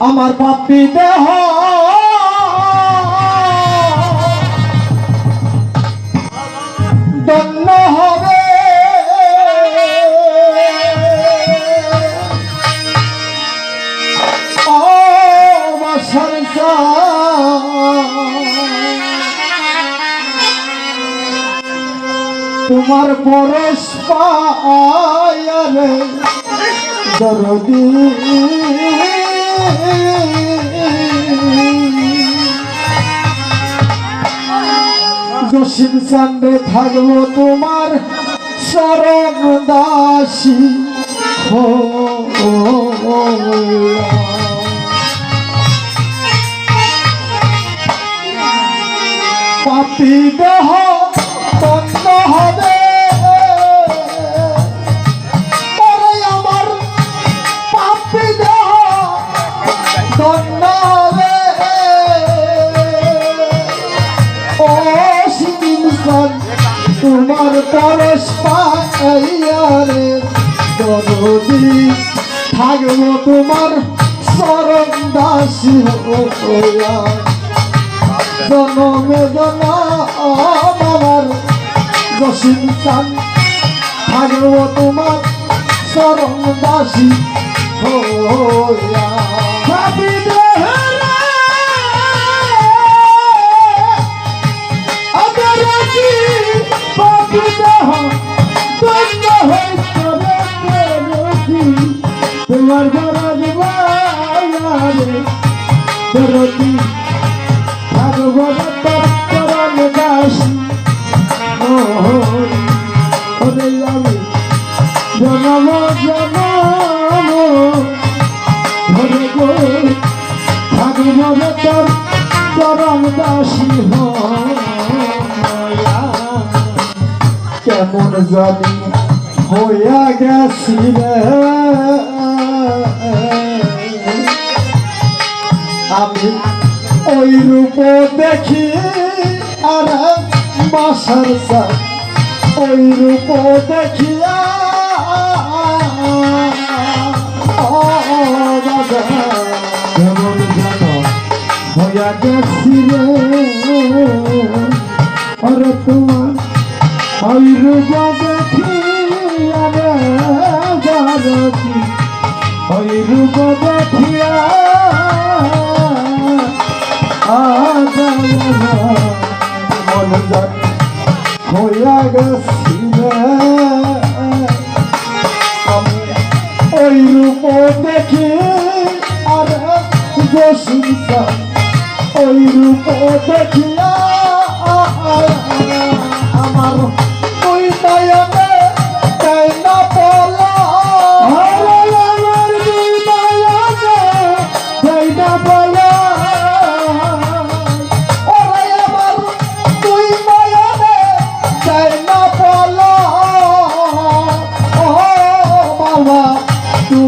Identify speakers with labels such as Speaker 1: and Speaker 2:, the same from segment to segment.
Speaker 1: আমার পাপি দেহ। তোমার পরশ পায়ারে দরদি। জসিম চান্দে থাকব তোমার শরণ দাসী। হো পাপি দেহ বন্ধ হবে পরশ পাইয়ারে দরদি থাকব তোমার শরণ দাসী জনমে আমার জসিম চান তোমার চরণ দাসী হইয়া। দরদি ভাগবত চরণ দাসী ওরে আমি জনম জনম ধরে গো ভাগবত চরণ দাসী কেমন জানি হইয়া গেছি আমি ওই রূপ দেখি আর বাসার ওই রূপ দেখিয়া হইয়া গেছি রে ওরে তোমার ওই রূপ দেখি আর ওই রূপ দেখিয়া মন যান হইয়া গেছি আমি ওই রূপ দেখি আর জসিতা ওই রূপ দেখিয়া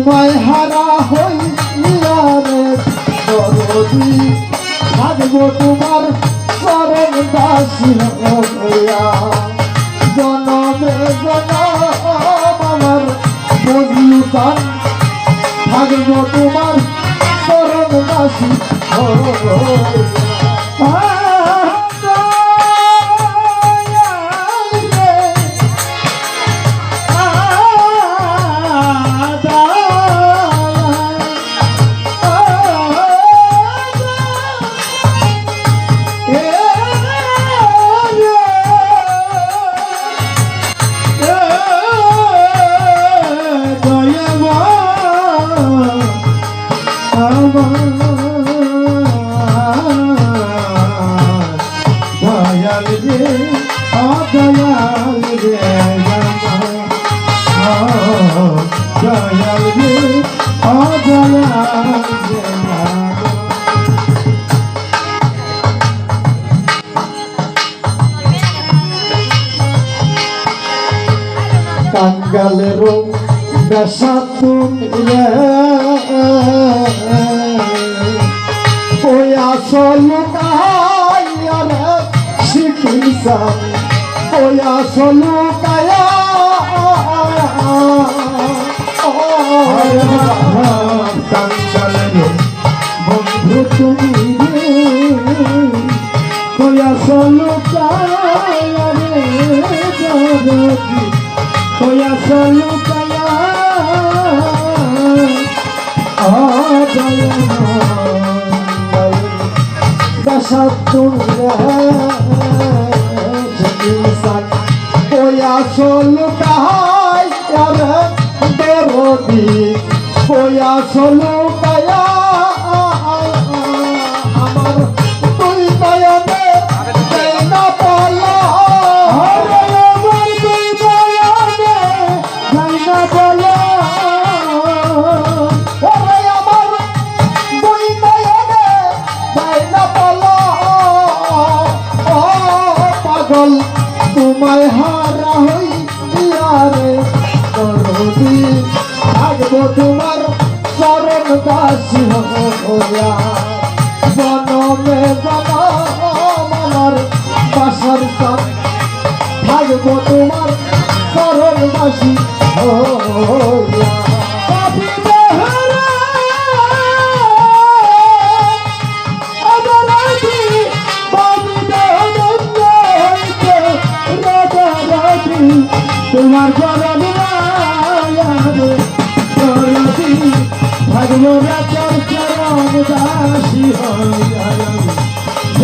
Speaker 1: তোমায় হারা হইয়া রে দরদি থাকব তোমার চরণ দাসী হইয়া। জনমে জনম আমার বজলুকান থাকব তোমার চরণ দাসী দয়াল কাঙ্গালেরও বেশা তুমি ওই আসল শিখিসা ওই আসল কায়া কাঙ্গালেরও
Speaker 2: বন্ধু
Speaker 1: তুমি Soy a solo callar দাসী হইয়া। জনমে জনম আমার বাসার সাপ থাকব তোমার চরণ দাসী হইয়া।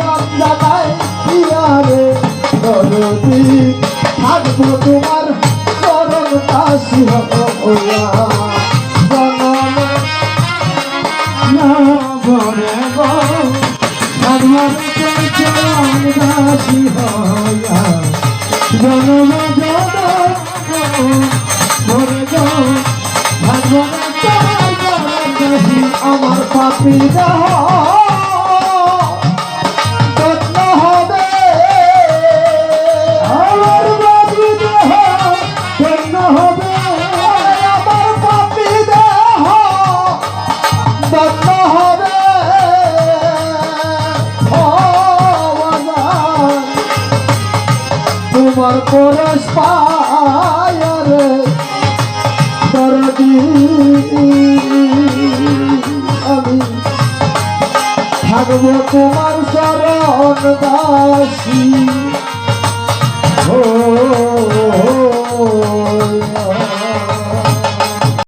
Speaker 1: মিলন জানাই পিয়ারে দরদি। থাকব তোমার চরণ কাশি জনম না। ভরে ভগবান চরণ দাসী হয়া জনম জনম ভরে যাও ভগবান চরণ দাসী আমার পাপি দা পরস্পর